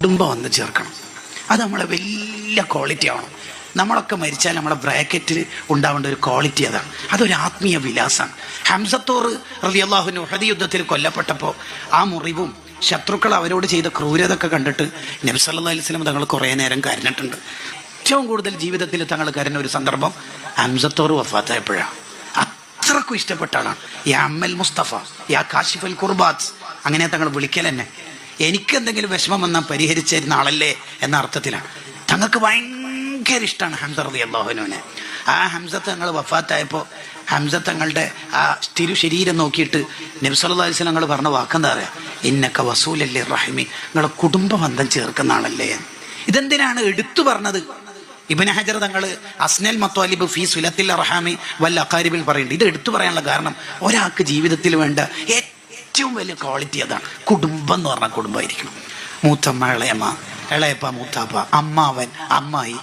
കുടുംബം വന്ന് ചേർക്കണം. അത് നമ്മളെ വലിയ ക്വാളിറ്റി ആവണം. നമ്മളൊക്കെ മരിച്ചാൽ നമ്മളെ ബ്രാക്കറ്റിൽ ഉണ്ടാവേണ്ട ഒരു ക്വാളിറ്റി അതാണ്. അതൊരു ആത്മീയ വിലാസമാണ് ഹംസത്തോർ റലിയല്ലാഹുവിന് ഉഹദി യുദ്ധത്തിൽ കൊല്ലപ്പെട്ടപ്പോൾ ആ മുറിവും ശത്രുക്കൾ അവരോട് ചെയ്ത ക്രൂരത ഒക്കെ കണ്ടിട്ട് നബ്സല്ലാ അലൈഹി സ്വലം തങ്ങൾ കുറേ നേരം കരഞ്ഞിട്ടുണ്ട്. ഏറ്റവും കൂടുതൽ ജീവിതത്തിൽ തങ്ങൾ കരഞ്ഞ ഒരു സന്ദർഭം ഹംസത്തോർ വഫാത്തായപ്പോഴാണ്. അത്രക്കും ഇഷ്ടപ്പെട്ടാണ് യാ അമ്മൽ മുസ്തഫ യാ കാശിഫൽ കുർബാത്ത്. അങ്ങനെ തങ്ങൾ വിളിക്കൽ തന്നെ. എനിക്ക് എന്തെങ്കിലും വിഷമം വന്നാൽ പരിഹരിച്ചിരുന്ന ആളല്ലേ എന്ന അർത്ഥത്തിലാണ്. തങ്ങൾക്ക് ഭയങ്കര ഇഷ്ടമാണ് ഹംസർ റതി അള്ളാഹുനുവിനെ ആ ഹംസ തങ്ങൾ വഫാത്തായപ്പോൾ ഹംസ തങ്ങളുടെ ആ തിരു ശരീരം നോക്കിയിട്ട് നബ്സല്ലാ സ്വലങ്ങൾ പറഞ്ഞ വാക്കെന്താ പറയുക ഇന്നക്ക വസൂലല്ലേ റഹിമി. നിങ്ങളെ കുടുംബ ബന്ധം ചേർക്കുന്ന ആളല്ലേ ഇതെന്തിനാണ് എടുത്തു പറഞ്ഞത്? ഇബിൻ ഹജർ തങ്ങൾ അസ്നൽ മത്വാലിബ് ഫി സുലത്തിൽ റഹാമി വല്ല അക്കാരിബിൽ പറയുന്നുണ്ട്. ഇത് എടുത്തു പറയാനുള്ള കാരണം ഒരാൾക്ക് ജീവിതത്തിൽ വേണ്ട ഏറ്റവും വലിയ ക്വാളിറ്റി അതാണ്. കുടുംബം എന്ന് പറഞ്ഞാൽ കുടുംബമായിരിക്കണം. മൂത്തമ്മ ഇളയമ്മ ഇളയപ്പ മൂത്താപ്പ അമ്മാവൻ അമ്മായി.